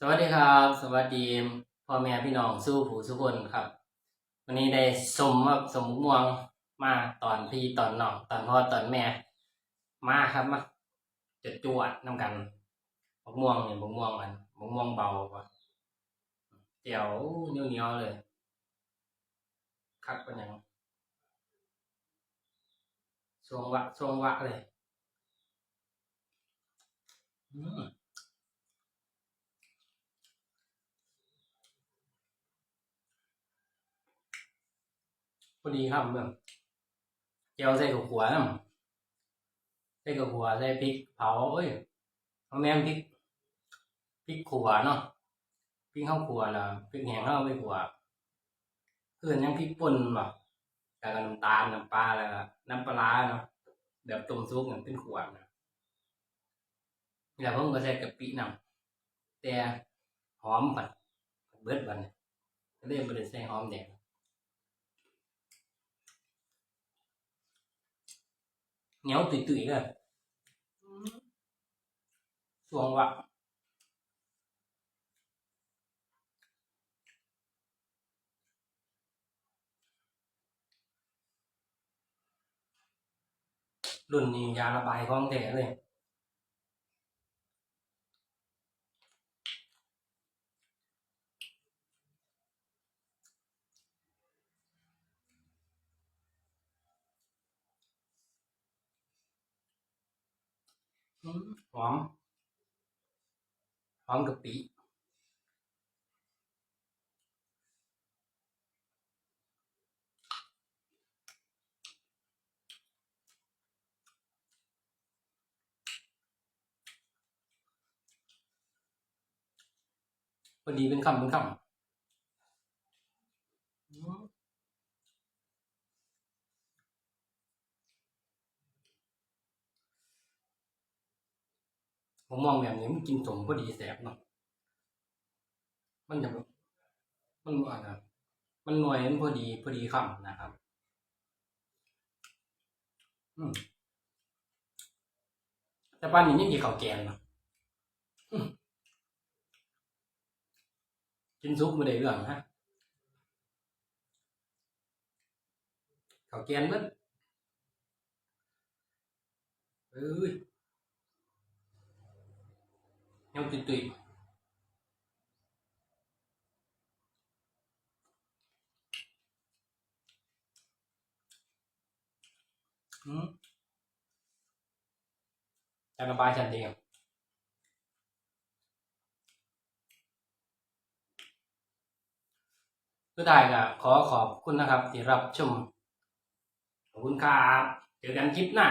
สวัสดีครับ สวัสดีพ่อแม่พี่น้องสู้ผู้สุคนครับ วันนี้ได้สมครับสมม่วงมาตอนพี่ตอนน้องตอนพ่อตอนแม่ มาครับมาจะจวดน้ำกันมะม่วงเนี่ยมะม่วงมันมะม่วงเบาปะเดี๋ยวเนียวเหนียวๆเลยคักเป็นหยังช่วงวะช่วงวะเลย อืม พอดีครับเมื่อเจียวใส่กับหัวน้ำใส่กับหัวใส่พริกเผาเอ้ยเอาแม่พริกพริกขัวเนาะพริกข้าวขัวนะพริกแห้งข้าวไปขัวเพื่อนยังพริกป่นแบบแล้วก็น้ำตาลน้ำปลาแล้วน้ำปลาร้าเนาะแบบต้มซุปเนี่ยเป็นขวดนะแล้วผมก็ใส่กะปินำแต่หอมผัดเบิดบัดนก็เลยไม่ได้ใส่หอมแดง เหนียวตุยๆเลยสวงวะรุ่นนี้ยาระบายของแท้เลย อืม หอม หอมกะปิพอดีเป็นคำเป็นคำอืม ผมมองแบบนี้มันกินสมพอดีแสบเนาะมันจะมันว่าครับมันหน่วยมันพอดีพอดีคำนะครับ อืมแต่ป้านนี้ยังกินข้าวแกงเนาะกินซุปไม่ได้เรื่องฮะข้าวแกงเบิดเอ้ย ยังตุยๆอืมจะระบายฉันเดียวสุดท้ายก็ขอขอบคุณนะครับ ที่รับชม ขอบคุณครับ เจอกันคลิปหน้า